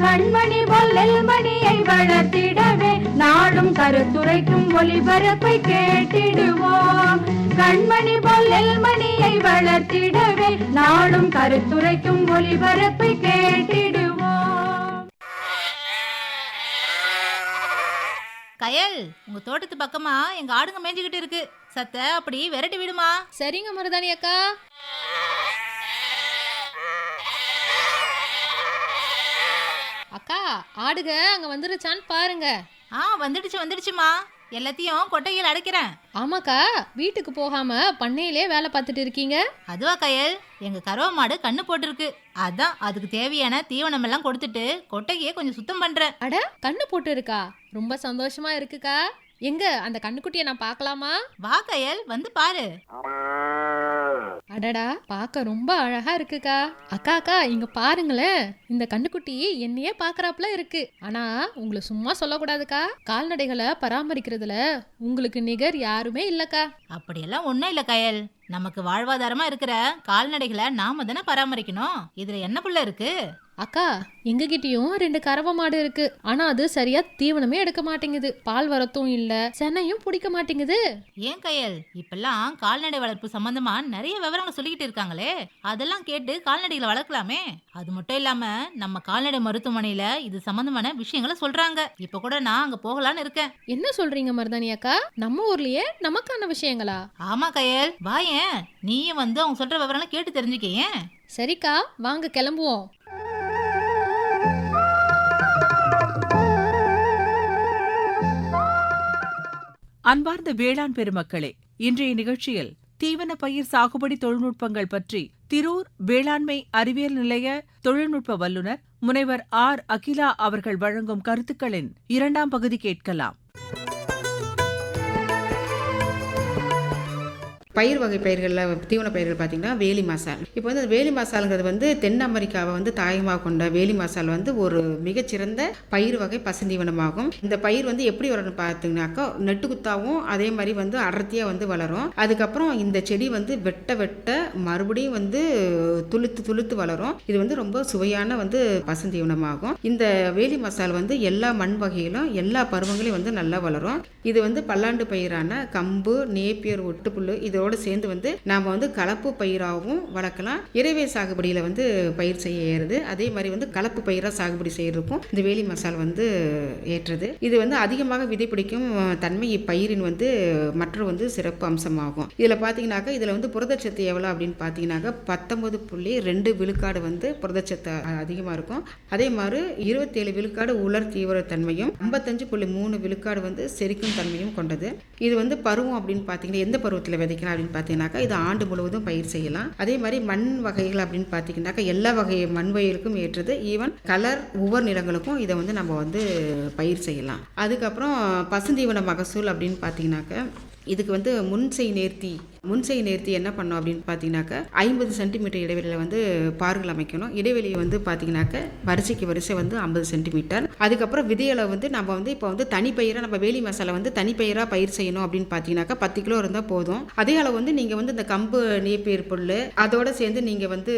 கண்மணி பொல்லல் மணியை வளர்த்திடவே நாடும் கருத்துரைக்கும் ஒளிபரப்பை கேட்டிடுவோம். கண்மணி பொல்லல் மணியை வளர்த்திடவே நாடும் கருத்துரைக்கும் ஒளிபரப்பை கேட்டிடுவோம். கயல் உங்க தோட்டத்து பக்கமா எங்க ஆடுங்க மேய்ஞ்சுக்கிட்டு இருக்கு. சத்த அப்படி விரட்டி விடுமா. சரிங்க மருதாணி அக்கா. அக்கா ஆடுக அங்க வந்துருச்சான்னு பாருங்க. ஆ வந்துடுச்சு வந்துடுச்சுமா எல்லாத்தையும் கொட்டையில் அடைக்கிறேன். ஆமாக்கா வீட்டுக்கு போகாம பண்ணையிலே வேலை பார்த்துட்டு இருக்கீங்க? அதுவா கயல்? எங்க கறவை மாடு கண்ணு போட்டிருக்கு. அதான் அதுக்கு தேவையான தீவனம் எல்லாம் கொடுத்துட்டு கொட்டையே கொஞ்சம் சுத்தம் பண்றேன். அட கண்ணு போட்டு இருக்கா ரொம்ப சந்தோஷமா இருக்குக்கா. எங்க அந்த கண்ணுக்குட்டியை நான் பார்க்கலாமா? வா கயல் வந்து பாரு. அடடா பார்க்க ரொம்ப அழகா இருக்குக்கா. அக்கா அக்கா இங்க பாருங்களேன். இந்த கண்ணுக்குட்டி என்னையே பார்க்கறாப்புல இருக்கு. ஆனா உங்களை சும்மா சொல்லக்கூடாதுக்கா. கால்நடைகளை பராமரிக்கிறதுல உங்களுக்கு நிகர் யாருமே இல்லக்கா. அப்படியெல்லாம் ஒன்றும் இல்ல கயல். நமக்கு வாழ்வாதாரமா இருக்கிற கால்நடைகளை நாம தானே பராமரிக்கணும்? இதுல என்ன புள்ள இருக்கு? அக்கா எங்ககிட்டயும் ரெண்டு கறவை மாடு இருக்கு. ஆனா அது சரியா தீவனமே எடுக்க மாட்டேங்குது. பால் வரத்தும் இல்ல. சென்னையும் பிடிக்க மாட்டேங்குது. ஏன் கயல்? இப்பெல்லாம் கால்நடை வளர்ப்பு சம்பந்தமா நிறைய விவரங்கள் சொல்லிக்கிட்டு இருக்காங்களே. அதெல்லாம் கேட்டு கால்நடைகளை வளர்க்கலாமே. அது மட்டும் இல்லாம நம்ம கால்நடை மருத்துவமனையில இது சம்பந்தமான விஷயங்களை சொல்றாங்க. இப்ப கூட நான் அங்க போகலான்னு இருக்கேன். என்ன சொல்றீங்க மருதானி அக்கா? நம்ம ஊர்லயே நமக்கான விஷயங்களா? ஆமா கயல். வாயேன் நீயும் வந்து அவங்க சொல்ற விவரங்களை கேட்டு தெரிஞ்சுக்க ஏன்? சரிக்கா வாங்க கிளம்புவோம். அன்பார்ந்த வேளாண் பெருமக்களே இன்றைய நிகழ்ச்சியில் தீவன பயிர் சாகுபடி தொழில்நுட்பங்கள் பற்றி திரூர் வேளாண்மை அறிவியல் நிலைய தொழில்நுட்ப வல்லுநர் முனைவர் ஆர். அகிலா அவர்கள் வழங்கும் கருத்துக்களின் இரண்டாம் பகுதி கேட்கலாம். பயிர் வகை பயிர்களில் தீவன பயிர்கள் பார்த்திங்கன்னா வேலி மசால். இப்போ வந்து வேலி மசாலுங்கிறது வந்து தென் அமெரிக்காவை வந்து தாயமாக கொண்ட வேலி மசால் வந்து ஒரு மிகச்சிறந்த பயிர் வகை பசுந்தீவனமாகும் இந்த பயிர் வந்து எப்படி வளரும் பார்த்தீங்கன்னாக்கா நெட்டுக்குத்தாவும் அதே மாதிரி வந்து அடர்த்தியாக வந்து வளரும். அதுக்கப்புறம் இந்த செடி வந்து வெட்ட வெட்ட மறுபடியும் வந்து துளுத்து துளுத்து வளரும். இது வந்து ரொம்ப சுவையான வந்து பசுந்தீவனமாகும் இந்த வேலி மசால் வந்து எல்லா மண் வகையிலும் எல்லா பருவங்களையும் வந்து நல்லா வளரும். இது வந்து பல்லாண்டு பயிரான கம்பு நேப்பியர் ஒட்டுப்புல்லு இதோட சேர்ந்து வந்து நாம் வந்து கலப்பு பயிராகவும் வளர்க்கலாம். இறைவே சாகுபடியில் வந்து பயிர் செய்ய ஏறுது. அதே மாதிரி வந்து கலப்பு பயிராக சாகுபடி செய்யறதுக்கும் இந்த வேலி மசால் வந்து ஏற்றது. இது வந்து அதிகமாக விதை பிடிக்கும் தன்மை இப்பயிரின் வந்து மற்றொரு வந்து சிறப்பு அம்சமாகும். இதில் பார்த்தீங்கன்னாக்கா இதில் வந்து புரதச்சத்து எவ்வளோ அப்படின்னு பார்த்தீங்கன்னாக்கா பத்தொன்பது புள்ளி ரெண்டு விழுக்காடு வந்து புரதச்சத்து அதிகமாக இருக்கும். அதே மாதிரி இருபத்தேழு விழுக்காடு உலர் தீவிரத்தன்மையும் ஐம்பத்தஞ்சு புள்ளி மூணு விழுக்காடு வந்து செரிக்கும் தன்மையும் கொண்டது. இது வந்து பருவம் அப்படின்னு பார்த்தீங்கன்னா எந்த பருவத்தில் விதைக்கலாம்? அப்படின்னு பார்த்தீங்கன்னாக்கா இது ஆண்டு முழுவதும் பயிர் செய்யலாம். அதே மாதிரி மண் வகைகள் அப்படின்னு பார்த்தீங்கன்னாக்கா எல்லா வகை மண் வகைகளுக்கும் ஏற்றது. ஈவன் கலர் ஒவ்வொரு நிறங்களுக்கும் இதை வந்து நம்ம வந்து பயிர் செய்யலாம். அதுக்கப்புறம் பசுந்தீவன மகசூல் அப்படின்னு பார்த்தீங்கன்னாக்கா இதுக்கு வந்து முன்செய் நேர்த்தி முன்சை நேர்த்தி என்ன பண்ணோம் அப்படின்னு பார்த்தீங்கன்னாக்கா ஐம்பது சென்டிமீட்டர் இடைவெளியில் வந்து பார்கள் அமைக்கணும். இடைவெளியை வந்து பார்த்தீங்கன்னாக்கா வரிசைக்கு வரிசை வந்து ஐம்பது சென்டிமீட்டர் அதுக்கப்புறம் விதையளவு வந்து நம்ம வந்து இப்போ வந்து தனிப்பயிராக நம்ம வேலி மசாலா வந்து தனிப்பயிராக பயிர் செய்யணும் அப்படின்னு பார்த்தீங்கன்னாக்கா பத்து கிலோ இருந்தால் போதும். அதே அளவு வந்து நீங்கள் வந்து இந்த கம்பு நீப்பயிர் புல் அதோட சேர்ந்து நீங்கள் வந்து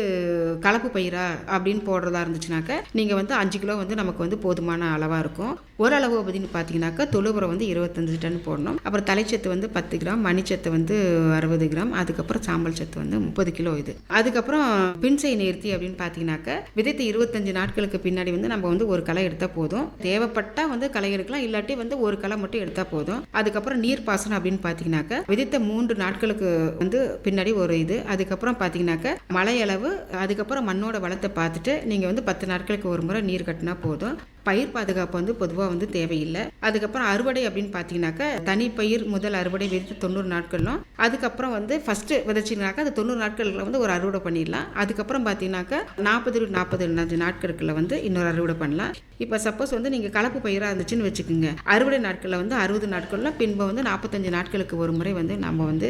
கலப்பு பயிரா அப்படின்னு போடுறதா இருந்துச்சுனாக்கா நீங்கள் வந்து அஞ்சு கிலோ வந்து நமக்கு வந்து போதுமான அளவாக இருக்கும். ஓரளவு அப்படின்னு பார்த்தீங்கன்னாக்கா தொழுவுரம் வந்து இருபத்தஞ்சு டன் போடணும். அப்புறம் தலைச்சத்து வந்து பத்து கிராம் மணிச்சத்து வந்து அறுபது கிராம் அதுக்கப்புறம் சாம்பல் சத்து வந்து முப்பது கிலோ இது. அதுக்கப்புறம் பின்சை நேர்த்தி அப்படின்னு பார்த்தீங்கன்னாக்க விதைத்த இருபத்தஞ்சு நாட்களுக்கு பின்னாடி வந்து நம்ம வந்து ஒரு களை எடுத்தால் போதும். தேவைப்பட்டால் வந்து களை எடுக்கலாம் இல்லாட்டி வந்து ஒரு களை மட்டும் எடுத்தால் போதும். அதுக்கப்புறம் நீர் பாசனம் அப்படின்னு பார்த்தீங்கன்னாக்கா விதைத்த மூன்று நாட்களுக்கு வந்து பின்னாடி ஒரு இது. அதுக்கப்புறம் பார்த்தீங்கன்னாக்க மழையளவு அதுக்கப்புறம் மண்ணோட வளத்தை பார்த்துட்டு நீங்கள் வந்து பத்து நாட்களுக்கு ஒரு முறை நீர் கட்டினா போதும். பயிர் பாதுகாப்பு வந்து பொதுவாக வந்து தேவையில்லை. அதுக்கப்புறம் அறுவடை அப்படின்னு பார்த்தீங்கன்னாக்கா தனி பயிர் முதல் அறுவடை விதித்து தொண்ணூறு நாட்களும் அதுக்கப்புறம் வந்து ஃபஸ்ட்டு விதைச்சிங்கனாக்கா அது தொண்ணூறு நாட்களில் வந்து ஒரு அறுவடை பண்ணிடலாம். அதுக்கப்புறம் பார்த்தீங்கன்னாக்கா நாற்பது நாற்பது நாட்களுக்குள்ள வந்து இன்னொரு அறுவடை பண்ணலாம். இப்போ சப்போஸ் வந்து நீங்கள் கலப்பு பயிராக இருந்துச்சுன்னு வச்சுக்கோங்க. அறுவடை நாட்களில் வந்து அறுபது நாட்களில் பின்பு வந்து நாற்பத்தஞ்சு நாட்களுக்கு ஒரு முறை வந்து நம்ம வந்து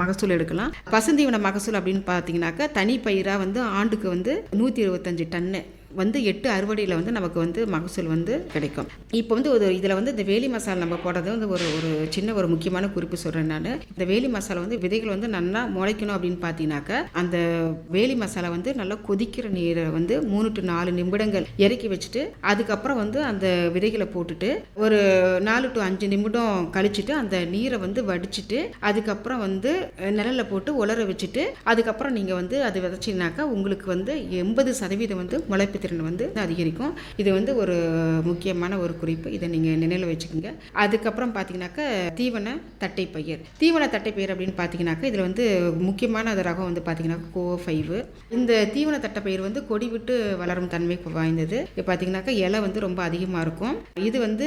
மகசூல் எடுக்கலாம். பசுந்தீவன மகசூல் அப்படின்னு பார்த்தீங்கன்னாக்கா தனி பயிராக வந்து ஆண்டுக்கு வந்து நூற்றி இருபத்தஞ்சு டன்னு வந்து எட்டு அறுவடையில் வந்து நமக்கு வந்து மகசூல் வந்து கிடைக்கும். இப்போ வந்து ஒரு இதில் வந்து இந்த வேலி மசாலா நம்ம போடுறது வந்து ஒரு ஒரு சின்ன ஒரு முக்கியமான குறிப்பு சொல்கிறேன் நான். இந்த வேலி மசாலா வந்து விதைகள் வந்து நல்லா முளைக்கணும் அப்படின்னு பார்த்தீங்கன்னாக்கா அந்த வேலி மசாலா வந்து நல்லா கொதிக்கிற நீரை வந்து மூணு டு நாலு நிமிடங்கள் இறக்கி வச்சுட்டு அதுக்கப்புறம் வந்து அந்த விதைகளை போட்டுட்டு ஒரு நாலு டு அஞ்சு நிமிடம் கழிச்சிட்டு அந்த நீரை வந்து வடிச்சிட்டு அதுக்கப்புறம் வந்து நிழலில் போட்டு உலர வச்சுட்டு அதுக்கப்புறம் நீங்கள் வந்து அது விதைச்சிங்கனாக்கா உங்களுக்கு வந்து எண்பது சதவீதம் வந்து முளைப்பு திறன் வந்து அதிகரிக்கும். இது வந்து ஒரு முக்கியமான ஒரு குறிப்பு. இதை நீங்கள் நினைவில் வச்சுக்கோங்க. அதுக்கப்புறம் பார்த்தீங்கன்னாக்கா தீவன தட்டை பயிர். தீவன தட்டை பயிர் அப்படின்னு பார்த்தீங்கன்னாக்கா இதில் வந்து முக்கியமான அது ரகம் வந்து பார்த்தீங்கன்னா கோ ஃபைவ். இந்த தீவன தட்டை பயிர் வந்து கொடி விட்டு வளரும் தன்மை வாய்ந்தது. இப்போ பார்த்தீங்கன்னாக்கா இலை வந்து ரொம்ப அதிகமாக இருக்கும். இது வந்து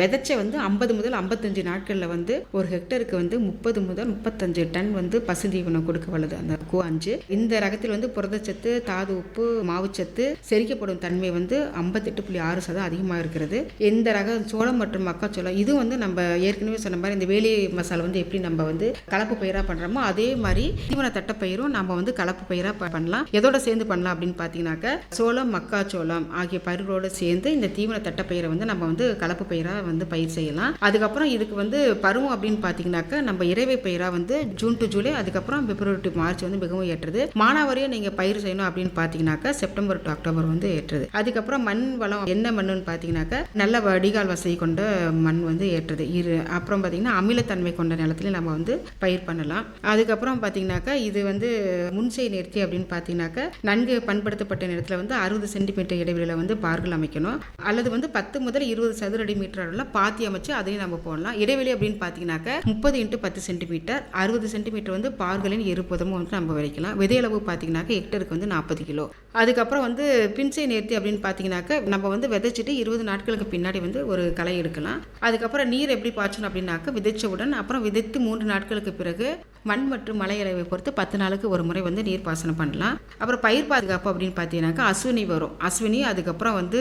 விதைச்ச வந்து ஐம்பது முதல் ஐம்பத்தஞ்சு நாட்களில் வந்து ஒரு ஹெக்டருக்கு வந்து முப்பது முதல் முப்பத்தஞ்சு டன் வந்து பசுந்தீவனம் கொடுக்க வல்லது. அந்த கோ அஞ்சு. இந்த ரகத்தில் வந்து புரதச்சத்து தாது உப்பு மாவுச்சத்து செரி செரிக்கப்படும் தன்மை வந்து ஐம்பத்தெட்டு புள்ளி ஆறு சதம் அதிகமாக இருக்கிறது. எந்த ரக சோளம் மற்றும் மக்காச்சோளம் இது வந்து நம்ம ஏற்கனவே சொன்ன மாதிரி இந்த வேலி மசாலா வந்து எப்படி நம்ம வந்து கலப்பு பயிராக பண்ணுறோமோ அதே மாதிரி தீவன தட்டப்பயிரும் நம்ம வந்து கலப்பு பயிராக பண்ணலாம். எதோட சேர்ந்து பண்ணலாம் அப்படின்னு பார்த்தீங்கன்னாக்க சோளம் மக்காச்சோளம் ஆகிய பயிரோடு சேர்ந்து இந்த தீவன தட்டப்பயிரை வந்து நம்ம வந்து கலப்பு பயிராக வந்து பயிர் செய்யலாம். அதுக்கப்புறம் இதுக்கு வந்து பருவம் அப்படின்னு பார்த்தீங்கன்னாக்க நம்ம இறைவை பயிராக வந்து ஜூன் டு ஜூலை அதுக்கப்புறம் பிப்ரவரி டு மார்ச் வந்து மிகவும் ஏற்றது. மானாவரியும் நீங்கள் பயிர் செய்யணும் அப்படின்னு பார்த்தீங்கன்னாக்கா செப்டம்பர் டு அக்டோபர் வந்து ஏற்றது. அதுக்கப்புறம் மண் வளம் என்ன மண்ணுன்னு பார்த்தீங்கன்னாக்கா நல்ல வடிகால் வசதி கொண்ட மண் வந்து ஏற்றது. இரு அப்புறம் பார்த்தீங்கன்னா அமிலத்தன்மை கொண்ட நிலத்துல நம்ம வந்து பயிர் பண்ணலாம். அதுக்கப்புறம் பார்த்தீங்கன்னாக்கா இது வந்து முன்சை நேர்த்தி அப்படின்னு பார்த்தீங்கன்னாக்கா நன்கு பண்படுத்தப்பட்ட நிலத்தில் வந்து அறுபது சென்டிமீட்டர் இடைவெளியில் வந்து பார்கள் அமைக்கணும். அல்லது வந்து பத்து முதல் இருபது சதுர அடி மீட்டர் அளவில் பாத்தி அமைச்சு அதையும் நம்ம போடலாம். இடைவெளி அப்படின்னு பார்த்தீங்கன்னாக்கா முப்பது இன்ட்டு பத்து சென்டிமீட்டர். அறுபது சென்டிமீட்டர் வந்து பார்களின் இருபதமும் வந்து நம்ம விளைக்கலாம் விதையளவு பார்த்தீங்கன்னாக்கா ஹெக்டருக்கு வந்து நாற்பது கிலோ. அதுக்கப்புறம் வந்து பின்சை நேர்த்தி அப்படின்னு பார்த்தீங்கன்னாக்க நம்ம வந்து விதைச்சிட்டு இருபது நாட்களுக்கு பின்னாடி வந்து ஒரு களை எடுக்கலாம். அதுக்கப்புறம் நீர் எப்படி பாய்ச்சணும் அப்படின்னாக்கா விதைச்சவுடன் அப்புறம் விதைத்து மூன்று நாட்களுக்கு பிறகு மண் மற்றும் மழை பொறுத்து பத்து நாளுக்கு ஒரு முறை வந்து நீர் பாசனம் பண்ணலாம். அப்புறம் பயிர் பாதுகாப்பு அப்படின்னு பார்த்தீங்கன்னாக்கா அஸ்வினி வரும். அஸ்வினி அதுக்கப்புறம் வந்து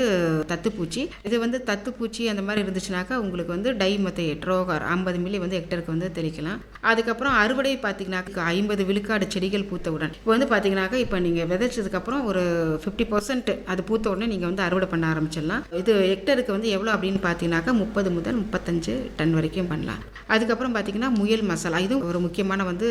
தத்துப்பூச்சி. இது வந்து தத்துப்பூச்சி அந்த மாதிரி இருந்துச்சுனாக்கா உங்களுக்கு வந்து டை மத்த ட்ரோகர் ஐம்பது மில்லி வந்து ஹெக்டருக்கு வந்து தெளிக்கலாம். அதுக்கப்புறம் அறுவடை பார்த்தீங்கன்னாக்கா ஐம்பது விழுக்காடு செடிகள் பூத்தவுடன் இப்போ வந்து பார்த்தீங்கன்னாக்கா இப்போ நீங்கள் விதைச்சதுக்கப்புறம் ஒரு ஃபிஃப்டி பர்சன்ட் அது பூத்த உடனே நீங்கள் வந்து அறுவடை பண்ண ஆரம்பிச்சிடலாம். இது ஹெக்டருக்கு வந்து எவ்வளோ அப்படின்னு பார்த்தீங்கன்னாக்கா முப்பது முதல் முப்பத்தஞ்சு டன் வரைக்கும் பண்ணலாம். அதுக்கப்புறம் பார்த்தீங்கன்னா முயல் மசாலா இதுவும் ஒரு முக்கியமான வந்து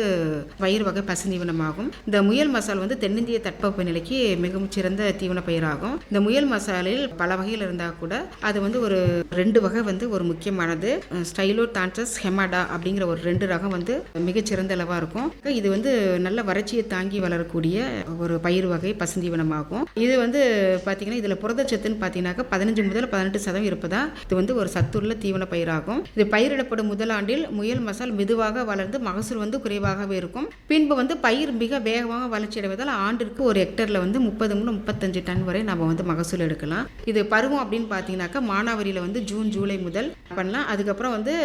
பயிர் வகை பசுந்தீவனமாகும் இந்த முயல் மசால் வந்து தென்னிந்திய தட்பவெப்ப நிலைக்கு மிகவும் சிறந்த தீவன பயிராகும். இந்த முயல் மசாலில் பல வகையில் இருந்தால் கூட அது வந்து ஒரு ரெண்டு வகை வந்து ஒரு முக்கியமானது. ஸ்டைலோ தான்சஸ் ஹெமாடா அப்படிங்கிற ஒரு ரெண்டு ரகம் வந்து மிகச்சிறந்த அளவாக இருக்கும். இது வந்து நல்ல வறட்சியை தாங்கி வளரக்கூடிய ஒரு பயிர் வகை ஜீவனமாகும் இது வந்து பார்த்தீங்கன்னா இதில் புரதச்சத்துன்னு பார்த்தீங்கன்னாக்கா பதினஞ்சு முதல் பதினெட்டு சதவீதம் இருப்பதா? இது வந்து ஒரு சத்துள்ள தீவன பயிராகும். இது பயிரிடப்படும் முதல் ஆண்டில் முயல் மசால் மெதுவாக வளர்ந்து மகசூல் வந்து குறைவாகவே இருக்கும். பின்பு வந்து பயிர் மிக வேகமாக வளர்ச்சி அடைவதால் ஆண்டிற்கு ஒரு ஹெக்டரில் வந்து முப்பது முதல் முப்பத்தஞ்சு டன் வரை நம்ம வந்து மகசூல் எடுக்கலாம். இது பருவம் அப்படின்னு பார்த்தீங்கன்னாக்கா மானாவரியில் வந்து ஜூன் ஜூலை முதல் பண்ணலாம். அதுக்கப்புறம் வந்து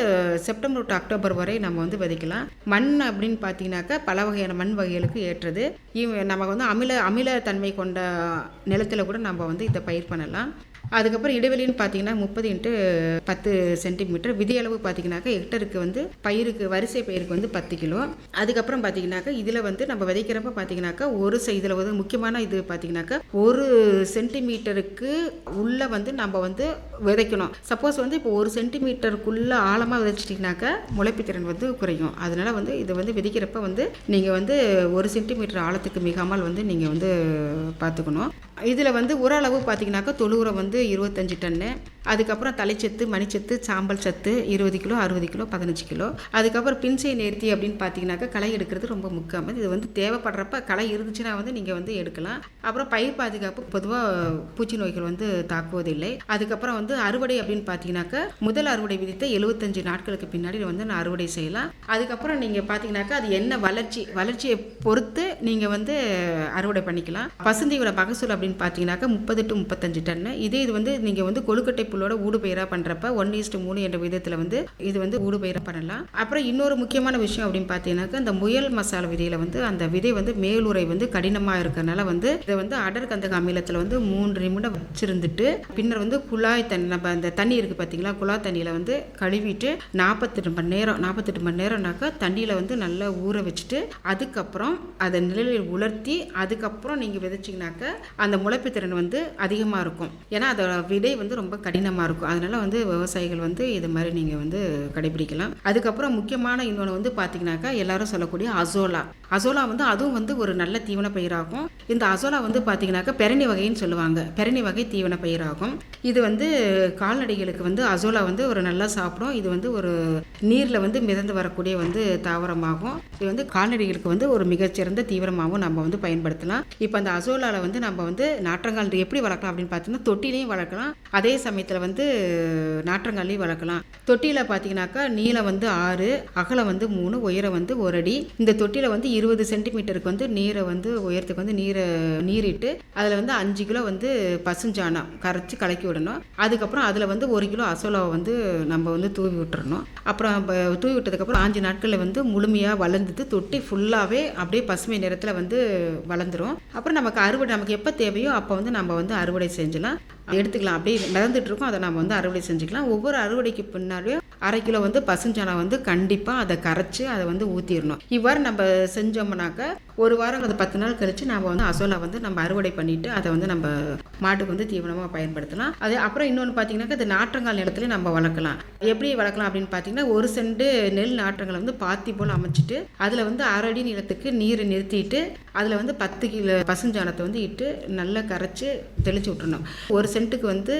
செப்டம்பர் டு அக்டோபர் வரை நம்ம வந்து விதைக்கலாம். மண் அப்படின்னு பார்த்தீங்கன்னாக்கா பல வகையான மண் வகைகளுக்கு ஏற்றது. நம்ம நமக்கு வந்து அமில அமில தன்மை கொண்ட நிலத்தில் கூட நம்ம வந்து இதை பயிர் பண்ணலாம். அதுக்கப்புறம் இடைவெளின்னு பார்த்தீங்கன்னா முப்பது இன்ட்டு பத்து சென்டிமீட்டர் விதியளவு பார்த்தீங்கன்னாக்கா ஹெக்டருக்கு வந்து பயிருக்கு வரிசை பயிருக்கு வந்து பத்து கிலோ. அதுக்கப்புறம் பார்த்தீங்கன்னாக்கா இதில் வந்து நம்ம விதைக்கிறப்ப பார்த்தீங்கன்னாக்கா ஒரு சை இதில் வந்து முக்கியமான இது பார்த்தீங்கன்னாக்கா ஒரு சென்டிமீட்டருக்கு உள்ளே வந்து நம்ம வந்து விதைக்கணும். சப்போஸ் வந்து இப்போ ஒரு சென்டிமீட்டருக்குள்ளே ஆழமாக விதைச்சிட்டிங்கனாக்கா முளைப்பு திறன் வந்து குறையும். அதனால் வந்து இதை வந்து விதைக்கிறப்ப வந்து நீங்கள் வந்து ஒரு சென்டிமீட்டர் ஆழத்துக்கு மிகாமல் வந்து நீங்கள் வந்து பார்த்துக்கணும். இதில் வந்து உர அளவு பார்த்தீங்கன்னாக்கா தொழு உரம் வந்து இருபத்தஞ்சி டன்னு. அதுக்கப்புறம் தலைச்சத்து மணிச்சத்து சாம்பல் சத்து இருபது கிலோ அறுபது கிலோ பதினஞ்சு கிலோ. அதுக்கப்புறம் பின்சை நேர்த்தி அப்படின்னு பார்த்தீங்கன்னாக்கா களை எடுக்கிறது ரொம்ப முக்கியம் இது வந்து தேவைப்படுறப்ப களை இருந்துச்சுன்னா வந்து நீங்கள் வந்து எடுக்கலாம். அப்புறம் பயிர் பாதுகாப்பு பொதுவாக பூச்சி நோய்கள் வந்து தாக்குவதில்லை. அதுக்கப்புறம் வந்து அறுவடை அப்படின்னு பார்த்தீங்கன்னாக்கா முதல் அறுவடை விதித்த எழுபத்தஞ்சு நாட்களுக்கு பின்னாடி வந்து நான் அறுவடை செய்யலாம். அதுக்கப்புறம் நீங்கள் பார்த்தீங்கன்னாக்கா அது என்ன வளர்ச்சி வளர்ச்சியை பொறுத்து நீங்கள் வந்து அறுவடை பண்ணிக்கலாம். பசுந்தீவிர மகசூல் அப்படின்னு பார்த்தீங்கன்னாக்கா முப்பது டு முப்பத்தஞ்சு டன்னு. இதே இது வந்து நீங்கள் வந்து கொழுக்கட்டை புல்லோட ஊடுபயிராக பண்ணுறப்ப ஒன் ஈஸ்ட் மூணு என்ற விதத்தில் வந்து இது வந்து ஊடுபயிராக பண்ணலாம். அப்புறம் இன்னொரு முக்கியமான விஷயம் அப்படின்னு பார்த்தீங்கன்னாக்கா இந்த முயல் மசாலா விதையில் வந்து அந்த விதை வந்து மேலுரை வந்து கடினமாக இருக்கிறனால வந்து இதை வந்து அடர் கந்தக அமிலத்தில் வந்து மூன்று நிமிடம் வச்சிருந்துட்டு பின்னர் வந்து குழாய் தண்ணி நம்ம அந்த தண்ணி இருக்குது பார்த்தீங்களா குழாய் தண்ணியில் வந்து கழுவிட்டு நாற்பத்தெட்டு மணி நேரம் நாற்பத்தெட்டு மணி நேரம்னாக்கா தண்ணியில் வந்து நல்லா ஊற வச்சுட்டு அதுக்கப்புறம் அதை நிழலில் உலர்த்தி அதுக்கப்புறம் நீங்கள் விதைச்சிங்கனாக்கா அந்த முளைப்பு திறன் வந்து அதிகமாக இருக்கும். ஏன்னா அதோட விதை வந்து ரொம்ப கடினமாக இருக்கும். அதனால வந்து விவசாயிகள் வந்து இது மாதிரி நீங்கள் வந்து கடைபிடிக்கலாம். அதுக்கப்புறம் முக்கியமான இன்னொன்று வந்து பார்த்தீங்கன்னாக்கா எல்லாரும் சொல்லக்கூடிய அசோலா. அசோலா வந்து அதுவும் வந்து ஒரு நல்ல தீவன பயிராகும். இந்த அசோலா வந்து பார்த்தீங்கன்னாக்கா பெரணி வகைன்னு சொல்லுவாங்க. பெரணி வகை தீவன பயிராகும். இது வந்து கால்நடைகளுக்கு வந்து அசோலா வந்து ஒரு நல்லா சாப்பிடும். இது வந்து ஒரு நீரில் வந்து மிதந்து வரக்கூடிய வந்து தாவரமாகும். இது வந்து கால்நடைகளுக்கு வந்து ஒரு மிகச்சிறந்த தீவிரமாகவும் நம்ம வந்து பயன்படுத்தலாம். இப்போ அந்த அசோலாவில் வந்து நம்ம வந்து நாற்றங்கால் எப்படி வளர்க்கலாம் அப்படின்னு பார்த்தீங்கன்னா தொட்டிலையும் வளர்க்கலாம். அதே சமயத்தில் வந்து நாற்றங்காலையும் வளர்க்கலாம். தொட்டியில் பார்த்தீங்கன்னாக்கா நீளம் வந்து ஆறு அகலம் வந்து மூணு உயரம் வந்து ஒரு அடி. இந்த தொட்டியில் வந்து இருபது சென்டிமீட்டருக்கு வந்து நீரை வந்து உயரத்துக்கு வந்து நீரை நீரிட்டு அதில் வந்து அஞ்சு கிலோ வந்து பசுஞ்சாணம் கரைச்சி கலக்கி விடணும். அதுக்கப்புறம் அதில் வந்து ஒரு கிலோ அசோலாவை வந்து நம்ம வந்து தூவி விட்டுறணும். அப்புறம் தூவி விட்டதுக்கப்புறம் அஞ்சு நாட்களில் வந்து முழுமையாக வளர்ந்துட்டு தொட்டி ஃபுல்லாகவே அப்படியே பசுமை நிறத்தில் வந்து வளர்ந்துடும் அப்புறம் நமக்கு அறுவடை நமக்கு எப்போ தேவையோ அப்போ வந்து நம்ம வந்து அறுவடை செஞ்சலாம். எடுத்துக்கலாம். அப்படியே மிதந்துட்டு இருக்கோம் அதை நம்ம வந்து அறுவடை செஞ்சுக்கலாம். ஒவ்வொரு அறுவடைக்கு பின்னாடியும் அரை கிலோ வந்து பசுஞ்சாணம் வந்து கண்டிப்பாக அதை கரைச்சி அதை வந்து ஊற்றிடணும் இவ்வாறு நம்ம செஞ்சோம்னாக்கா ஒரு வாரம் அது பத்து நாள் கழித்து நம்ம வந்து அசோலா வந்து நம்ம அறுவடை பண்ணிட்டு அதை வந்து நம்ம மாட்டுக்கு வந்து தீவனமாக பயன்படுத்தலாம். அது அப்புறம் இன்னொன்று பார்த்தீங்கன்னாக்கா அது நாற்றங்கால் நிலத்துல நம்ம வளர்க்கலாம். எப்படி வளர்க்கலாம் அப்படின்னு பார்த்தீங்கன்னா ஒரு செண்டு நெல் நாற்றங்களை வந்து பாத்தி போல் அமைச்சிட்டு அதில் வந்து அரை அடி நிலத்துக்கு நீரை நிறுத்திட்டு அதில் வந்து பத்து கிலோ பசுஞ்சாணத்தை வந்து இட்டு நல்லா கரைச்சி தெளிச்சு விட்டுணும் ஒரு சென்ட்டுக்கு வந்து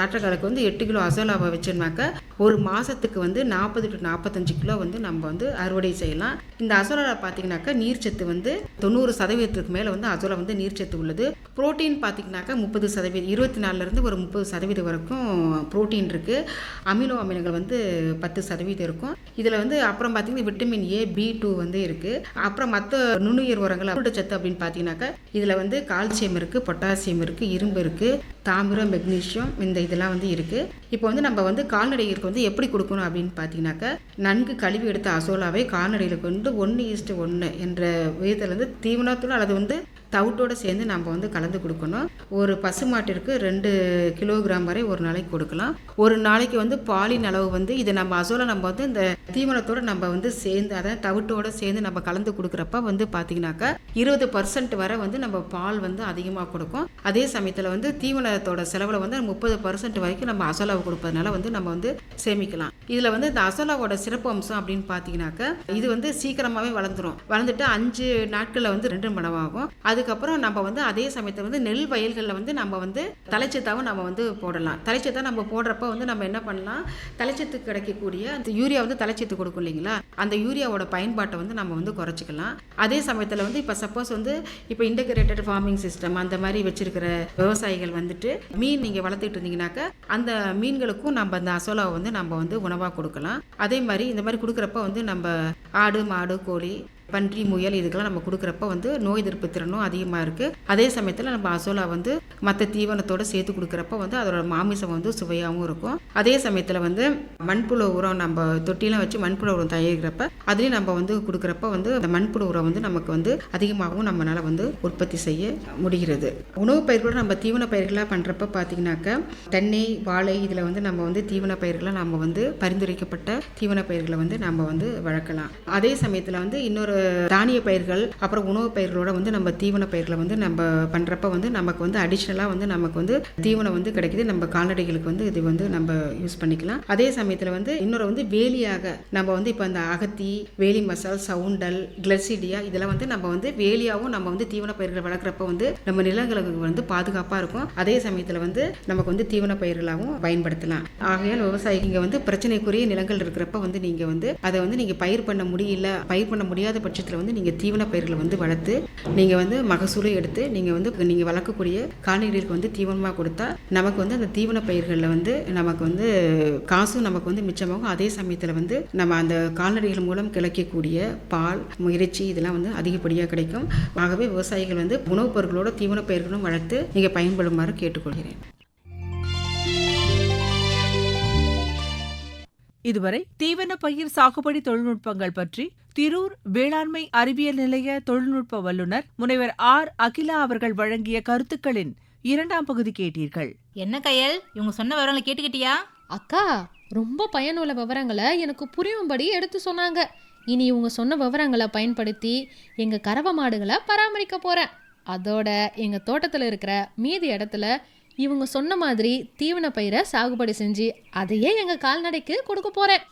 நாற்றங்காலுக்கு வந்து எட்டு கிலோ அசோலாவை வச்சோம்னாக்கா ஒரு மாதத்துக்கு வந்து நாற்பது டு நாற்பத்தஞ்சு கிலோ வந்து நம்ம வந்து அறுவடை செய்யலாம். இந்த அசோலாவில் பார்த்தீங்கன்னாக்கா நீர்ச்சத்து வந்து தொண்ணூறு சதவீதத்துக்கு மேலே வந்து அதில் வந்து நீர்ச்சத்து உள்ளது. புரோட்டீன் பார்த்திங்கனாக்கா முப்பது சதவீதம் இருபத்தி நாலுலேருந்து ஒரு முப்பது சதவீதம் வரைக்கும் புரோட்டீன் இருக்குது அமினோ அமிலங்கள் வந்து பத்து சதவீதம் இருக்கும். இதில் வந்து அப்புறம் பார்த்திங்கன்னா விட்டமின் ஏ பி டூ வந்து இருக்குது அப்புறம் மற்ற நுண்ணுயிர் உரங்கள் சத்து அப்படின்னு பார்த்தீங்கன்னாக்கா இதில் வந்து கால்சியம் இருக்குது பொட்டாசியம் இருக்குது இரும்பு இருக்குது தாமிரம் மெக்னீஷியம் இந்த இதெல்லாம் வந்து இருக்குது இப்போ வந்து நம்ம வந்து கால்நடைகளுக்கு வந்து எப்படி கொடுக்கணும் அப்படின்னு பார்த்தீங்கன்னாக்கா நன்கு கழுவி எடுத்த அசோலாவை கால்நடைகளுக்கு வந்து ஒன்று ஈஸ்ட்டு ஒன்று என்ற விதத்தில் வந்து தீவனத்தோடு அல்லது வந்து தவிட்டோடு சேர்ந்து நம்ம வந்து கலந்து கொடுக்கணும். ஒரு பசுமாட்டிற்கு ரெண்டு கிலோகிராம் வரை ஒரு நாளைக்கு கொடுக்கலாம். ஒரு நாளைக்கு வந்து பாலின் அளவு வந்து இதை நம்ம அசோலா நம்ம வந்து இந்த தீவனத்தோடு நம்ம வந்து சேர்ந்து அதாவது தவிட்டோடு சேர்ந்து நம்ம கலந்து கொடுக்குறப்ப வந்து பார்த்தீங்கன்னாக்கா இருபது பர்சன்ட் வரை வந்து நம்ம பால் வந்து அதிகமாக கொடுக்கும். அதே சமயத்தில் வந்து தீவனத்தோட செலவில் வந்து முப்பது பர்சன்ட் வரைக்கும் நம்ம அசோலாவை கொடுப்பதுனால வந்து நம்ம வந்து சேமிக்கலாம். இதில் வந்து இந்த அசோலாவோட சிறப்பு அம்சம் அப்படின்னு பார்த்தீங்கன்னாக்கா இது வந்து சீக்கிரமாகவே வளர்ந்துரும். வளர்ந்துட்டு அஞ்சு நாட்களில் வந்து ரெண்டு மடமாகும் அதுக்கப்புறம் நம்ம வந்து அதே சமயத்தில் வந்து நெல் வயல்களில் வந்து நம்ம வந்து தலைச்சத்தாவும் நம்ம வந்து போடலாம். தலைச்சத்தா நம்ம போடுறப்ப வந்து நம்ம என்ன பண்ணலாம்? தலைச்சத்துக்கு கிடைக்கக்கூடிய அந்த யூரியா வந்து தலைச்சத்து கொடுக்கும் இல்லைங்களா? அந்த யூரியாவோட பயன்பாட்டை வந்து நம்ம வந்து குறைச்சிக்கலாம். அதே சமயத்தில் வந்து இப்போ சப்போஸ் வந்து இப்போ இன்டகிரேட்டட் ஃபார்மிங் சிஸ்டம் அந்த மாதிரி வச்சிருக்கிற விவசாயிகள் வந்துட்டு மீன் நீங்கள் வளர்த்துட்டு இருந்தீங்கன்னாக்கா அந்த மீன்களுக்கும் நம்ம அந்த அசோலாவை வந்து நம்ம வந்து உணவாக கொடுக்கலாம். அதே மாதிரி இந்த மாதிரி கொடுக்குறப்ப வந்து நம்ம ஆடு மாடு கோழி பன்றி முயல் இதுக்கெல்லாம் நம்ம கொடுக்குறப்ப வந்து நோய் எதிர்ப்பு திறனும் அதிகமாக இருக்குது அதே சமயத்தில் நம்ம அசோலா வந்து மற்ற தீவனத்தோடு சேர்த்து கொடுக்குறப்ப வந்து அதோட மாமிசம் வந்து சுவையாகவும் இருக்கும். அதே சமயத்தில் வந்து மண்புழு உரம் நம்ம தொட்டிலாம் வச்சு மண்புழு உரம் தயாரிக்கிறப்ப அதுலேயும் நம்ம வந்து கொடுக்குறப்ப வந்து அந்த மண்புழு உரம் வந்து நமக்கு வந்து அதிகமாகவும் நம்மளால் வந்து உற்பத்தி செய்ய முடிகிறது. உணவு பயிர்களோட நம்ம தீவன பயிர்களாக பண்ணுறப்ப பார்த்தீங்கன்னாக்கா தென்னை வாழை இதில் வந்து நம்ம வந்து தீவன பயிர்களை நம்ம வந்து பரிந்துரைக்கப்பட்ட தீவன பயிர்களை வந்து நம்ம வந்து வளர்க்கலாம். அதே சமயத்தில் வந்து இன்னொரு தானிய பயிர்கள் அப்புறம் உணவு பயிர்களோட வந்து நம்ம தீவன பயிர்களை வந்து நம்ம பண்ணுறப்ப வந்து நமக்கு வந்து அடிஷ்னலாக வந்து நமக்கு வந்து தீவனம் வந்து கிடைக்குது. நம்ம கால்நடைகளுக்கு வந்து இது வந்து நம்ம யூஸ் பண்ணிக்கலாம். அதே சமயத்தில் வந்து இன்னொரு வந்து வேலியாக நம்ம வந்து இப்போ அந்த அகத்தி வேலி மசால் சவுண்டல் கிளசிடியா இதெல்லாம் வந்து நம்ம வந்து வேலியாகவும் நம்ம வந்து தீவன பயிர்களை வளர்க்குறப்ப வந்து நம்ம நிலங்களுக்கு வந்து பாதுகாப்பாக இருக்கும். அதே சமயத்தில் வந்து நமக்கு வந்து தீவன பயிர்களாகவும் பயன்படுத்தலாம். ஆகையால் விவசாயிங்க வந்து பிரச்சனைக்குரிய நிலங்கள் இருக்கிறப்ப வந்து நீங்கள் வந்து அதை வந்து நீங்கள் பயிர் பண்ண முடியல பயிர் பண்ண முடியாத பட்சத்தில் வந்து நீங்கள் தீவன பயிர்களை வந்து வளர்த்து நீங்கள் வந்து மகசூலை எடுத்து நீங்கள் வந்து நீங்கள் வளர்க்கக்கூடிய கால்நடைகளுக்கு வந்து தீவனமாக கொடுத்தா நமக்கு வந்து அந்த தீவன பயிர்களில் வந்து நமக்கு வந்து காசும் நமக்கு வந்து மிச்சமாகும். அதே சமயத்தில் வந்து நம்ம அந்த கால்நடைகள் மூலம் கிடைக்கக்கூடிய பால் இறைச்சி இதெல்லாம் வந்து அதிகப்படியாக கிடைக்கும். ஆகவே விவசாயிகள் வந்து உணவுப் பொருட்களோட தீவன பயிர்களும் வளர்த்து நீங்கள் பயன்படுமாறு கேட்டுக்கொள்கிறேன். இதுவரை தீவன பயிர் சாகுபடி தொழில்நுட்பங்கள் பற்றி திரூர் வேளாண்மை அறிவியல் நிலைய தொழில்நுட்ப வல்லுநர் முனைவர் ஆர். அகிலா அவர்கள் வழங்கிய கருத்துக்களின் இரண்டாம் பகுதி கேட்டீர்கள். என்ன கையல்? இவங்க சொன்ன விவரங்களை கேட்டுக்கிட்டியா? அக்கா ரொம்ப பயனுள்ள விவரங்களை எனக்கு புரியும்படி எடுத்து சொன்னாங்க. இனி இவங்க சொன்ன விவரங்களை பயன்படுத்தி எங்கள் கறவை மாடுகளை பராமரிக்க போகிறேன் அதோட எங்கள் தோட்டத்தில் இருக்கிற மீதி இடத்துல இவங்க சொன்ன மாதிரி தீவன பயிரை சாகுபடி செஞ்சு அதையே எங்கள் கால்நடைக்கு கொடுக்க போகிறேன்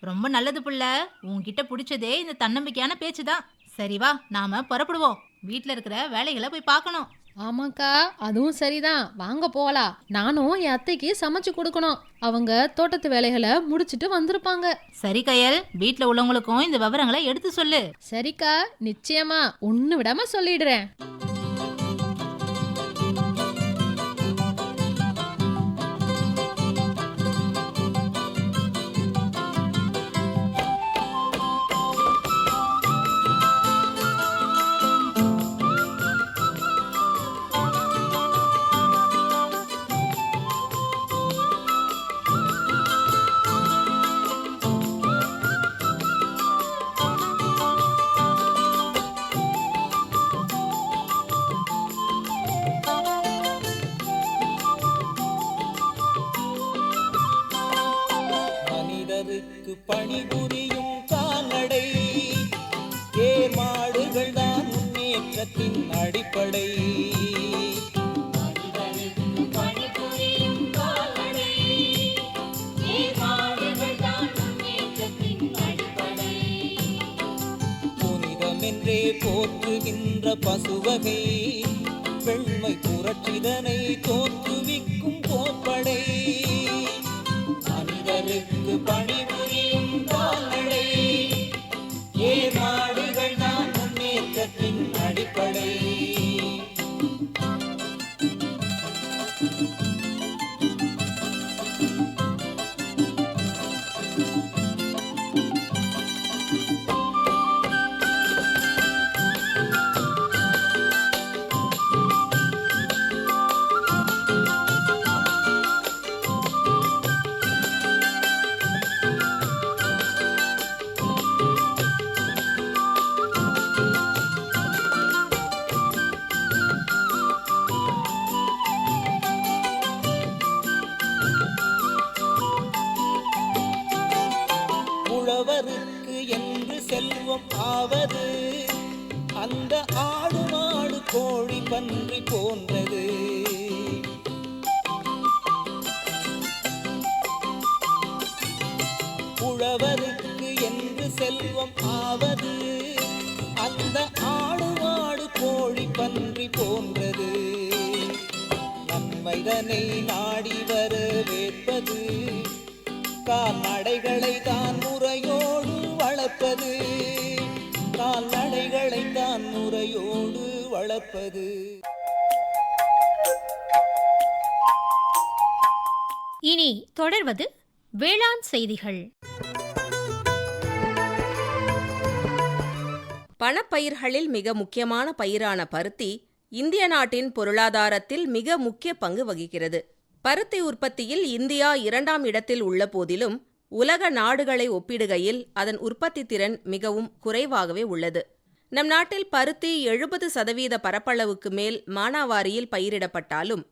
ரொம்ப நல்லது புள்ள. உன்கிட்ட பிடிச்சதே இந்த தன்னம்பிக்கையான பேச்சு தான் சரி வா நாம புறப்படுவோம். வீட்டில் இருக்கிற வேலைகளை போய் பார்க்கணும். ஆமாக்கா அதுவும் சரிதான். வாங்க போகலாம் நானும் என் அத்தைக்கு சமைச்சு கொடுக்கணும். அவங்க தோட்டத்து வேலைகளை முடிச்சிட்டு வந்திருப்பாங்க. சரி கையல் வீட்டில் உள்ளவங்களுக்கும் இந்த விவரங்களை எடுத்து சொல்லு. சரிக்கா நிச்சயமா. ஒன்று விடாம சொல்லிடுறேன். சுவகை பசுவகை வெண்மை புரட்சிதனை தோற்றுவிக்கும் போப்படை. மனிதருக்கு பணிபுரியும் கால்நடை ஏர் மாடுகள் தான் முன்னேற்றத்தின் அடிப்படை. உழவருக்கு என்று செல்வம் ஆவது. அந்த ஆடு மாடு கோழி பன்றி போன்றது. புழவருக்கு என்று செல்வம் ஆவது. அந்த ஆடு மாடு கோழி பன்றி போன்றது. நன்மைதனை நாடி வரவேற்பது கால்நடைகளை தான் முறையோடு வளர்ப்பது. கால்நடைகளை தான் முறையோடு வளர்ப்பது. இனி தொடர்வது வேளாண் செய்திகள். பணப்பயிர்களில் மிக முக்கியமான பயிரான பருத்தி இந்திய நாட்டின் பொருளாதாரத்தில் மிக முக்கிய பங்கு வகிக்கிறது. பருத்தி உற்பத்தியில் இந்தியா இரண்டாம் இடத்தில் உள்ள போதிலும் உலக நாடுகளை ஒப்பிடுகையில் அதன் உற்பத்தி திறன் மிகவும் குறைவாகவே உள்ளது. நம் நாட்டில் பருத்தி எழுபது சதவீத பரப்பளவுக்கு மேல் மானாவாரியில் பயிரிடப்பட்டாலும்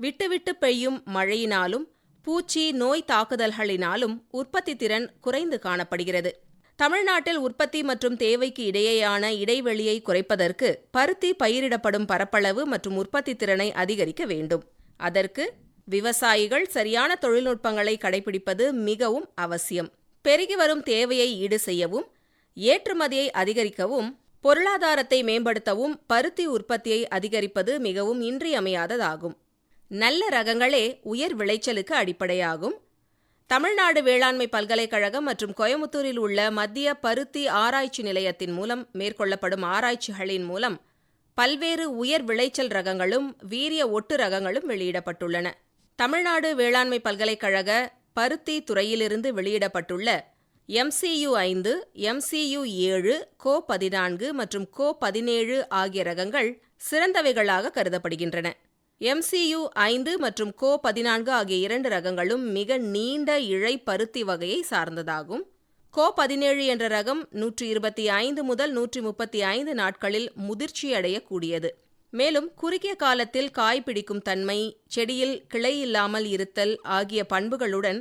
விட்டுவிட்டு பெய்யும் மழையினாலும் பூச்சி நோய் தாக்குதல்களினாலும் உற்பத்தி திறன் குறைந்து காணப்படுகிறது. தமிழ்நாட்டில் உற்பத்தி மற்றும் தேவைக்கு இடையேயான இடைவெளியை குறைப்பதற்கு பருத்தி பயிரிடப்படும் பரப்பளவு மற்றும் உற்பத்தி திறனை அதிகரிக்க வேண்டும். அதற்கு விவசாயிகள் சரியான தொழில்நுட்பங்களை கடைபிடிப்பது மிகவும் அவசியம். பெருகி வரும் தேவையை ஈடு செய்யவும் ஏற்றுமதியை அதிகரிக்கவும் பொருளாதாரத்தை மேம்படுத்தவும் பருத்தி உற்பத்தியை அதிகரிப்பது மிகவும் இன்றியமையாததாகும். நல்ல ரகங்களே உயர் விளைச்சலுக்கு அடிப்படையாகும். தமிழ்நாடு வேளாண்மை பல்கலைக்கழகம் மற்றும் கோயமுத்தூரில் உள்ள மத்திய பருத்தி ஆராய்ச்சி நிலையத்தின் மூலம் மேற்கொள்ளப்படும் ஆராய்ச்சிகளின் மூலம் பல்வேறு உயர் விளைச்சல் ரகங்களும் வீரிய ஒட்டு ரகங்களும் வெளியிடப்பட்டுள்ளன. தமிழ்நாடு வேளாண்மை பல்கலைக்கழக பருத்தி துறையிலிருந்து வெளியிடப்பட்டுள்ள எம்சியு ஐந்து எம்சியு ஏழு கோ பதினான்கு மற்றும் கோ பதினேழு ஆகிய ரகங்கள் சிறந்தவைகளாக கருதப்படுகின்றன. எம்சியு ஐந்து மற்றும் கோ பதினான்கு ஆகிய இரண்டு ரகங்களும் மிக நீண்ட இழை பருத்தி வகையை சார்ந்ததாகும். கோ பதினேழு என்ற ரகம் நூற்றி இருபத்தி ஐந்து முதல் நூற்றி முப்பத்தி ஐந்து நாட்களில் முதிர்ச்சியடையக்கூடியது. மேலும் குறுகிய காலத்தில் காய் பிடிக்கும் தன்மை செடியில் கிளை இல்லாமல் இருத்தல் ஆகிய பண்புகளுடன்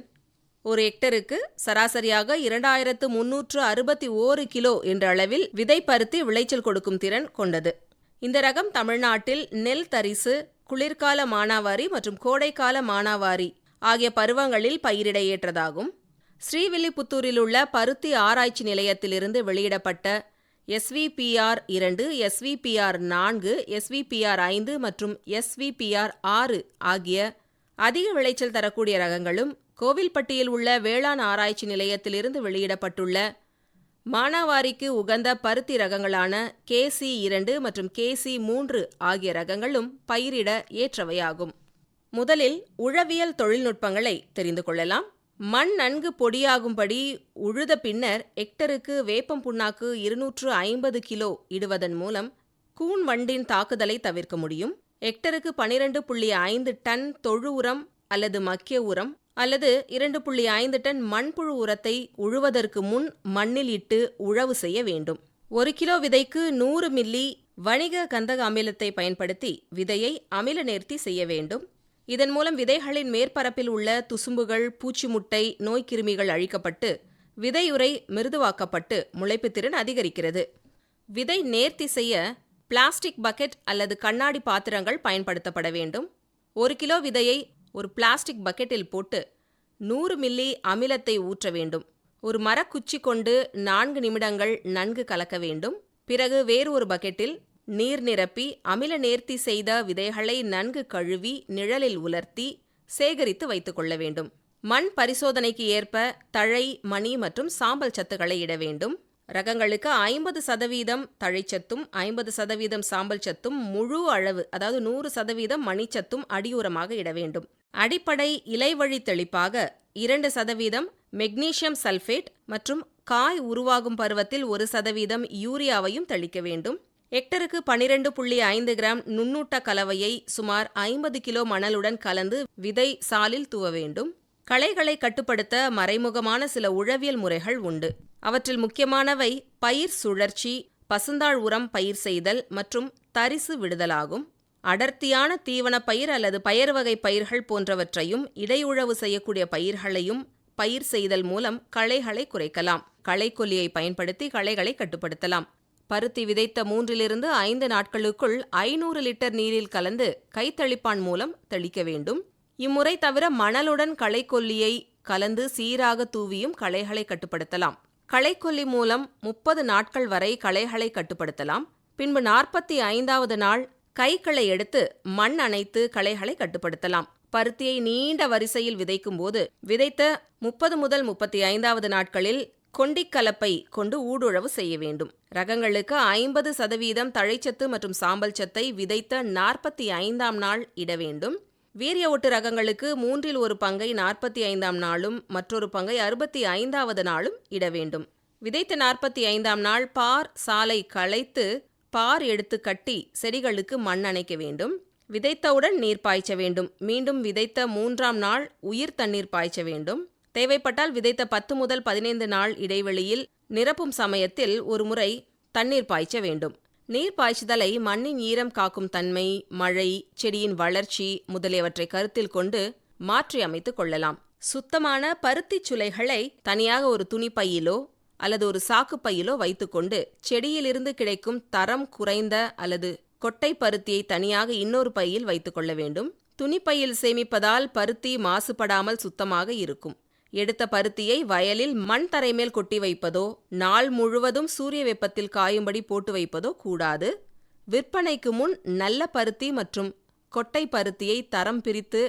ஒரு ஹெக்டருக்கு சராசரியாக இரண்டாயிரத்து முன்னூற்று அறுபத்தி ஓரு கிலோ என்ற அளவில் விதை பருத்தி விளைச்சல் கொடுக்கும் திறன் கொண்டது. இந்த ரகம் தமிழ்நாட்டில் நெல் தரிசு குளிர்கால மானாவாரி மற்றும் கோடைக்கால மானாவாரி ஆகிய பருவங்களில் பயிரிட ஏற்றதாகும். ஸ்ரீவில்லிபுத்தூரில் உள்ள பருத்தி ஆராய்ச்சி நிலையத்திலிருந்து வெளியிடப்பட்ட எஸ்விபிஆர் இரண்டு எஸ்விபிஆர் நான்கு எஸ்விபிஆர் ஐந்து மற்றும் எஸ்விபிஆர் ஆறு ஆகிய அதிக விளைச்சல் தரக்கூடிய ரகங்களும் கோவில்பட்டியில் உள்ள வேளாண் ஆராய்ச்சி நிலையத்திலிருந்து வெளியிடப்பட்டுள்ள மானாவாரிக்கு உகந்த பருத்தி ரகங்களான கேசி இரண்டு மற்றும் கேசி மூன்று ஆகிய ரகங்களும் பயிரிட ஏற்றவையாகும். முதலில் உழவியல் தொழில்நுட்பங்களை தெரிந்து கொள்ளலாம். மண் நன்கு பொடியாகும்படி உழுத பின்னர் ஹெக்டருக்கு வேப்பம் புண்ணாக்கு இருநூற்று ஐம்பது கிலோ இடுவதன் மூலம் கூன் வண்டின் தாக்குதலை தவிர்க்க முடியும். ஹெக்டருக்கு பனிரெண்டு புள்ளி ஐந்து டன் தொழு உரம் அல்லது மக்கிய உரம் அல்லது இரண்டு புள்ளி ஐந்து டன் மண்புழு உரத்தை உழுவதற்கு முன் மண்ணில் இட்டு உழவு செய்ய வேண்டும். ஒரு கிலோ விதைக்கு நூறு மில்லி வணிக கந்தக அமிலத்தை பயன்படுத்தி விதையை அமில நேர்த்தி செய்ய வேண்டும். இதன் மூலம் விதைகளின் மேற்பரப்பில் உள்ள துசும்புகள் பூச்சி முட்டை நோய்க்கிருமிகள் அழிக்கப்பட்டு விதையுறை மிருதுவாக்கப்பட்டு முளைப்பு திறன் அதிகரிக்கிறது. விதை நேர்த்தி செய்ய பிளாஸ்டிக் பக்கெட் அல்லது கண்ணாடி பாத்திரங்கள் பயன்படுத்தப்பட வேண்டும். ஒரு கிலோ விதையை ஒரு பிளாஸ்டிக் பக்கெட்டில் போட்டு நூறு மில்லி அமிலத்தை ஊற்ற வேண்டும். ஒரு மரக்குச்சி கொண்டு நான்கு நிமிடங்கள் நன்கு கலக்க வேண்டும். பிறகு வேறு ஒரு பக்கெட்டில் நீர் நிரப்பி அமில நேர்த்தி செய்த விதைகளை நன்கு கழுவி நிழலில் உலர்த்தி சேகரித்து வைத்துக் கொள்ள வேண்டும். மண் பரிசோதனைக்கு ஏற்ப தழை மணி மற்றும் சாம்பல் சத்துக்களை இட வேண்டும். ரகங்களுக்கு ஐம்பது சதவீதம் தழைச்சத்தும் ஐம்பது சதவீதம் சாம்பல் சத்தும் முழு அளவு அதாவது நூறு சதவீதம் மணிச்சத்தும் அடியுரமாக இட வேண்டும். அடிப்படை இலைவழி தெளிப்பாக இரண்டு சதவீதம் மெக்னீசியம் சல்ஃபேட் மற்றும் காய் உருவாகும் பருவத்தில் ஒரு சதவீதம் யூரியாவையும் தெளிக்க வேண்டும். ஹெக்டருக்கு பனிரெண்டு புள்ளி ஐந்து கிராம் நுண்ணூட்ட கலவையை சுமார் ஐம்பது கிலோ மணலுடன் கலந்து விதை சாலில் தூவ வேண்டும். களைகளை கட்டுப்படுத்த மறைமுகமான சில உழவியல் முறைகள் உண்டு. அவற்றில் முக்கியமானவை பயிர் சுழற்சி பசுந்தாள் உரம் பயிர் செய்தல் மற்றும் தரிசு விடுதலாகும். அடர்த்தியான தீவன பயிர் அல்லது பயர் வகை பயிர்கள் போன்றவற்றையும் இடையுழவு செய்யக்கூடிய பயிர்களையும் பயிர் செய்தல் மூலம் களைகளை குறைக்கலாம். களைக்கொல்லியை பயன்படுத்தி களைகளை கட்டுப்படுத்தலாம். பருத்தி விதைத்த மூன்றிலிருந்து ஐந்து நாட்களுக்குள் ஐநூறு லிட்டர் நீரில் கலந்து கைத்தளிப்பான் மூலம் தெளிக்க வேண்டும். இம்முறை தவிர மணலுடன் களைக்கொல்லியை கலந்து சீராக தூவியும் களைகளை கட்டுப்படுத்தலாம். களைக்கொல்லி மூலம் முப்பது நாட்கள் வரை களைகளை கட்டுப்படுத்தலாம். பின்பு நாற்பத்தி ஐந்தாவது நாள் கைகளை எடுத்து மண் அணைத்து களைகளை கட்டுப்படுத்தலாம். பருத்தியை நீண்ட வரிசையில் விதைக்கும் போது விதைத்த முப்பது முதல் முப்பத்தி ஐந்தாவது நாட்களில் கொண்டிக்கலப்பை கொண்டு ஊடுழவு செய்ய வேண்டும். ரகங்களுக்கு ஐம்பது சதவீதம் தழைச்சத்து மற்றும் சாம்பல் சத்தை விதைத்த நாற்பத்தி ஐந்தாம் நாள் இட வேண்டும். வீரிய ஒட்டு ரகங்களுக்கு மூன்றில் ஒரு பங்கை நாற்பத்தி ஐந்தாம் நாளும் மற்றொரு பங்கை அறுபத்தி ஐந்தாவது நாளும் இட வேண்டும். விதைத்த நாற்பத்தி ஐந்தாம் நாள் பார் சாலை களைத்து பார் எடுத்து கட்டி செடிகளுக்கு மண் அணைக்க வேண்டும். விதைத்தவுடன் நீர் பாய்ச்ச வேண்டும். மீண்டும் விதைத்த மூன்றாம் நாள் உயிர் தண்ணீர் பாய்ச்ச வேண்டும். தேவைப்பட்டால் விதைத்த பத்து முதல் பதினைந்து நாள் இடைவெளியில் நிரப்பும் சமயத்தில் ஒரு முறை தண்ணீர் பாய்ச்ச வேண்டும். நீர் பாய்ச்சுதலை மண்ணின் ஈரம் காக்கும் தன்மை மழை செடியின் வளர்ச்சி முதலியவற்றை கருத்தில் கொண்டு மாற்றி அமைத்துக் கொள்ளலாம். சுத்தமான பருத்திச் சுலைகளை தனியாக ஒரு துணிப்பையிலோ அல்லது ஒரு சாக்கு பையிலோ வைத்துக்கொண்டு செடியிலிருந்து கிடைக்கும் தரம் குறைந்த அல்லது கொட்டை பருத்தியை தனியாக இன்னொரு பையில் வைத்துக்கொள்ள வேண்டும். துணிப்பையில் சேமிப்பதால் பருத்தி மாசுபடாமல் சுத்தமாக இருக்கும். எடுத்த பருத்தியை வயலில் மண் தரை மேல் கொட்டி வைப்பதோ நாள் முழுவதும் சூரிய வெப்பத்தில் காயும்படி போட்டு வைப்பதோ கூடாது. விற்பனைக்கு முன் நல்ல பருத்தி மற்றும் கொட்டை பருத்தியை தரம் பிரித்து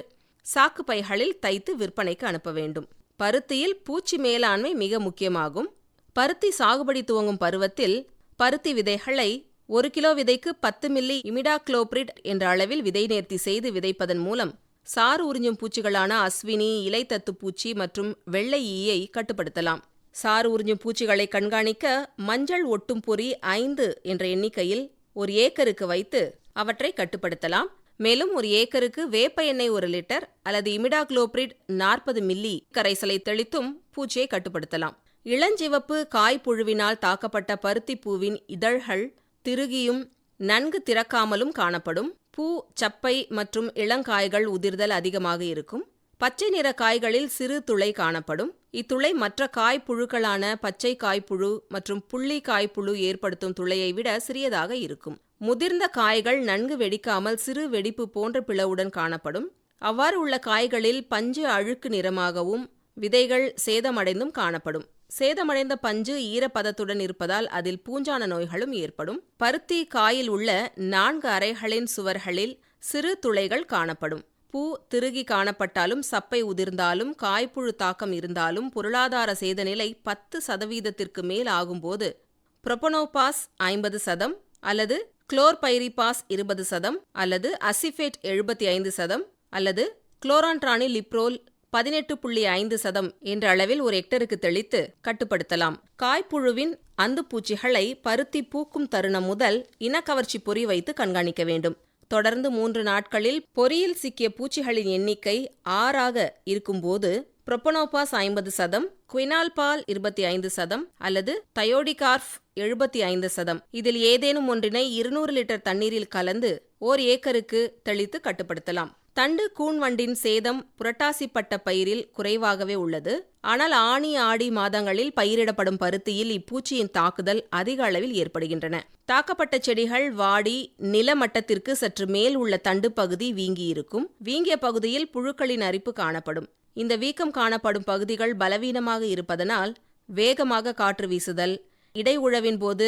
சாக்கு பைகளில் தைத்து விற்பனைக்கு அனுப்ப வேண்டும். பருத்தியில் பூச்சி மேலாண்மை மிக முக்கியமாகும். பருத்தி சாகுபடி துவங்கும் பருவத்தில் பருத்தி விதைகளை ஒரு கிலோ விதைக்கு பத்து மில்லி இமிடாக்ளோப்ரிட் என்ற அளவில் விதை நேர்த்தி செய்து விதைப்பதன் மூலம் சாறு உறிஞ்சும் பூச்சிகளான அஸ்வினி இலைத்தத்து பூச்சி மற்றும் வெள்ளை ஈயை கட்டுப்படுத்தலாம். சாறு உறிஞ்சும் பூச்சிகளை கண்காணிக்க மஞ்சள் ஒட்டும் பொறி ஐந்து என்ற எண்ணிக்கையில் ஒரு ஏக்கருக்கு வைத்து அவற்றை கட்டுப்படுத்தலாம். மேலும் ஒரு ஏக்கருக்கு வேப்ப எண்ணெய் ஒரு லிட்டர் அல்லது இமிடாக்ளோப்ரிட் நாற்பது மில்லி கரைசலை தெளித்தும் பூச்சியை கட்டுப்படுத்தலாம். இளஞ்சிவப்பு காய்ப்புழுவினால் தாக்கப்பட்ட பருத்தி பூவின் இதழ்கள் திருகியும் நன்கு திறக்காமலும் காணப்படும். பூ சப்பை மற்றும் இளங்காய்கள் உதிர்தல் அதிகமாக இருக்கும். பச்சை நிற காய்களில் சிறு துளை காணப்படும். இத்துளை மற்ற காய்ப்புழுக்களான பச்சை காய்ப்புழு மற்றும் புள்ளி காய்ப்புழு ஏற்படுத்தும் துளையை விட சிறியதாக இருக்கும். முதிர்ந்த காய்கள் நன்கு வெடிக்காமல் சிறு வெடிப்பு போன்ற பிளவுடன் காணப்படும். அவ்வாறு உள்ள காய்களில் பஞ்சு அழுக்கு நிறமாகவும் விதைகள் சேதமடைந்தும் காணப்படும். சேதமடைந்த பஞ்சு ஈரப்பதத்துடன் இருப்பதால் அதில் பூஞ்சான நோய்களும் ஏற்படும். பருத்தி காயில் உள்ள நான்கு அறைகளின் சுவர்களில் சிறு துளைகள் காணப்படும். பூ திருகி காணப்பட்டாலும் சப்பை உதிர்ந்தாலும் காய்ப்புழு தாக்கம் இருந்தாலும் பொருளாதார சேதநிலை பத்து சதவீதத்திற்கு மேல் ஆகும்போது புரொபனோபாஸ் ஐம்பது சதம் அல்லது குளோர்பைரிபாஸ் இருபது சதம் அல்லது அசிஃபேட் எழுபத்தி ஐந்து சதம் அல்லது குளோரான்ட்ரானி லிப்ரோல் பதினெட்டு புள்ளி ஐந்து சதம் என்ற அளவில் ஒரு ஹெக்டருக்கு தெளித்து கட்டுப்படுத்தலாம். காய்ப்புழுவின் அந்து பூச்சிகளை பருத்தி பூக்கும் தருணம் முதல் இனக்கவர்ச்சி பொறி வைத்து கண்காணிக்க வேண்டும். தொடர்ந்து மூன்று நாட்களில் பொறியில் சிக்கிய பூச்சிகளின் எண்ணிக்கை ஆறாக இருக்கும்போது புரொப்பனோபாஸ் ஐம்பது சதம் குவினால்பால் இருபத்தி ஐந்து சதம் அல்லது தயோடிகார்ஃப் எழுபத்தி ஐந்து சதம். இதில் ஏதேனும் ஒன்றினை இருநூறு லிட்டர் தண்ணீரில் கலந்து ஓர் ஏக்கருக்கு தெளித்து கட்டுப்படுத்தலாம். தண்டு கூன் வண்டின் சேதம் புரட்டாசிப்பட்ட பயிரில் குறைவாகவே உள்ளது. ஆனால் ஆணி ஆடி மாதங்களில் பயிரிடப்படும் பருத்தியில் இப்பூச்சியின் தாக்குதல் அதிக அளவில் ஏற்படுகின்றன. தாக்கப்பட்ட செடிகள் வாடி நிலமட்டத்திற்கு சற்று மேல் உள்ள தண்டு பகுதி வீங்கியிருக்கும். வீங்கிய பகுதியில் புழுக்களின் அரிப்பு காணப்படும். இந்த வீக்கம் காணப்படும் பகுதிகள் பலவீனமாக இருப்பதனால் வேகமாக காற்று வீசுதல் இடைஉழவின் போது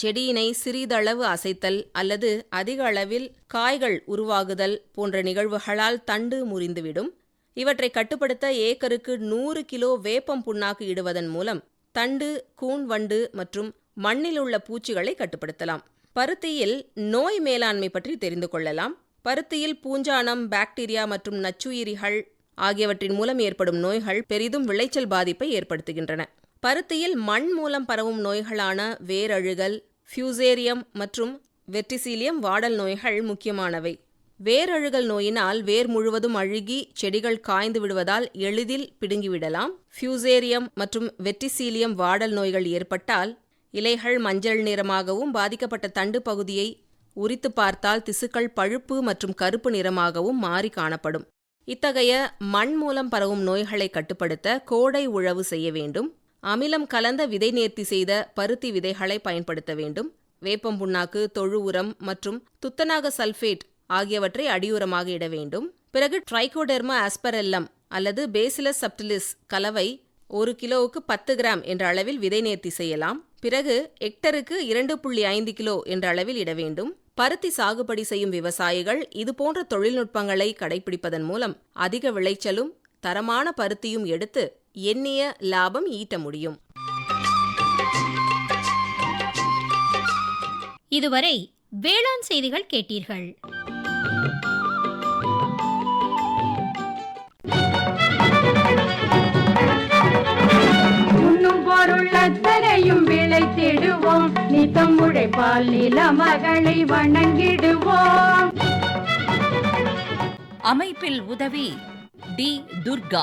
செடியினை சிறிதளவு அசைத்தல் அல்லது அதிக அளவில் காய்கள் உருவாகுதல் போன்ற நிகழ்வுகளால் தண்டு முறிந்துவிடும். இவற்றை கட்டுப்படுத்த ஏக்கருக்கு நூறு கிலோ வேப்பம் புண்ணாக்கு இடுவதன் மூலம் தண்டு கூன் வண்டு மற்றும் மண்ணில் உள்ள பூச்சிகளை கட்டுப்படுத்தலாம். பருத்தியில் நோய் மேலாண்மை பற்றி தெரிந்து கொள்ளலாம். பருத்தியில் பூஞ்சானம் பாக்டீரியா மற்றும் நச்சுயிரிகள் ஆகியவற்றின் மூலம் ஏற்படும் நோய்கள் பெரிதும் விளைச்சல் பாதிப்பை ஏற்படுத்துகின்றன. பருத்தியில் மண் மூலம் பரவும் நோய்களான வேரழுகல் ஃபியூசேரியம் மற்றும் வெட்டிசீலியம் வாடல் நோய்கள் முக்கியமானவை. வேரழுகல் நோயினால் வேர் முழுவதும் அழுகி செடிகள் காய்ந்து விடுவதால் எளிதில் பிடுங்கிவிடலாம். ஃபியூசேரியம் மற்றும் வெட்டிசீலியம் வாடல் நோய்கள் ஏற்பட்டால் இலைகள் மஞ்சள் நிறமாகவும் பாதிக்கப்பட்ட தண்டு பகுதியை உரித்து பார்த்தால் திசுக்கள் பழுப்பு மற்றும் கருப்பு நிறமாகவும் மாறி காணப்படும். இத்தகைய மண் மூலம் பரவும் நோய்களை கட்டுப்படுத்த கோடை உழவு செய்ய வேண்டும். அமிலம் கலந்த விதை நேர்த்தி செய்த பருத்தி விதைகளை பயன்படுத்த வேண்டும். வேப்பம் புண்ணாக்கு தொழு உரம் மற்றும் துத்தநாக சல்ஃபேட் ஆகியவற்றை அடியுரமாக இட வேண்டும். பிறகு ட்ரைகோடெர்மா ஆஸ்பரெல்லம் அல்லது பேசிலஸ் சப்டிலிஸ் கலவை ஒரு கிலோவுக்கு பத்து கிராம் என்ற அளவில் விதை நேர்த்தி செய்யலாம். பிறகு ஹெக்டருக்கு இரண்டு புள்ளி ஐந்து கிலோ என்ற அளவில் இட வேண்டும். பருத்தி சாகுபடி செய்யும் விவசாயிகள் இதுபோன்ற தொழில்நுட்பங்களை கடைபிடிப்பதன் மூலம் அதிக விளைச்சலும் தரமான பருத்தியும் எடுத்து எண்ணிய லாபம் ஈட்ட முடியும். இதுவரை வேளாண் செய்திகள் கேட்டீர்கள். உண்ணும் பொருள் அத்தனையும் விளைத்திடுவோம் நித்தம் உழைப்பால் நில மகளை வணங்கிடுவோம். அமைப்பில் உதவி டி. துர்கா.